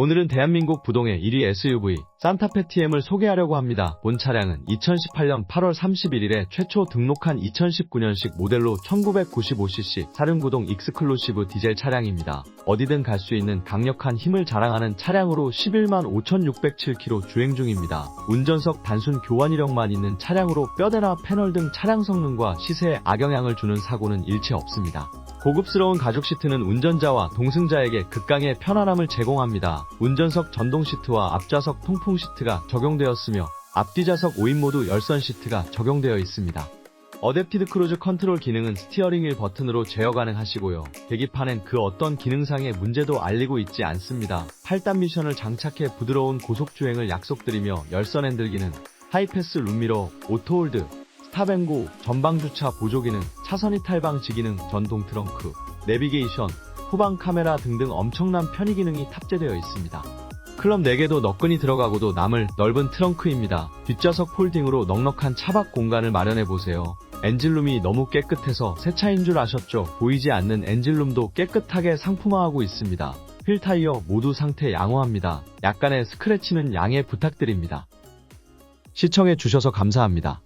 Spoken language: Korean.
오늘은 대한민국 부동의 1위 SUV 산타페 TM을 소개하려고 합니다. 본 차량은 2018년 8월 31일에 최초 등록한 2019년식 모델로 1995cc 사륜구동 익스클루시브 디젤 차량입니다. 어디든 갈 수 있는 강력한 힘을 자랑하는 차량으로 11만 5,607km 주행 중입니다. 운전석 단순 교환이력만 있는 차량으로 뼈대나 패널 등 차량 성능과 시세에 악영향을 주는 사고는 일체 없습니다. 고급스러운 가죽 시트는 운전자와 동승자에게 극강의 편안함을 제공합니다. 운전석 전동 시트와 앞좌석 통풍 시트가 적용되었으며 앞뒤좌석 5인 모두 열선 시트가 적용되어 있습니다. 어댑티드 크루즈 컨트롤 기능은 스티어링 휠 버튼으로 제어 가능하시고요. 계기판엔 그 어떤 기능상의 문제도 알리고 있지 않습니다. 8단 미션을 장착해 부드러운 고속주행을 약속드리며 열선 핸들 기능, 하이패스 룸미러, 오토홀드, 스탑앤고, 전방주차 보조 기능, 차선 이탈 방지 기능, 전동 트렁크, 내비게이션, 후방 카메라 등등 엄청난 편의 기능이 탑재되어 있습니다. 클럽 4개도 너끈히 들어가고도 남을 넓은 트렁크입니다. 뒷좌석 폴딩으로 넉넉한 차박 공간을 마련해보세요. 엔진룸이 너무 깨끗해서 새 차인 줄 아셨죠? 보이지 않는 엔진룸도 깨끗하게 상품화하고 있습니다. 휠 타이어 모두 상태 양호합니다. 약간의 스크래치는 양해 부탁드립니다. 시청해주셔서 감사합니다.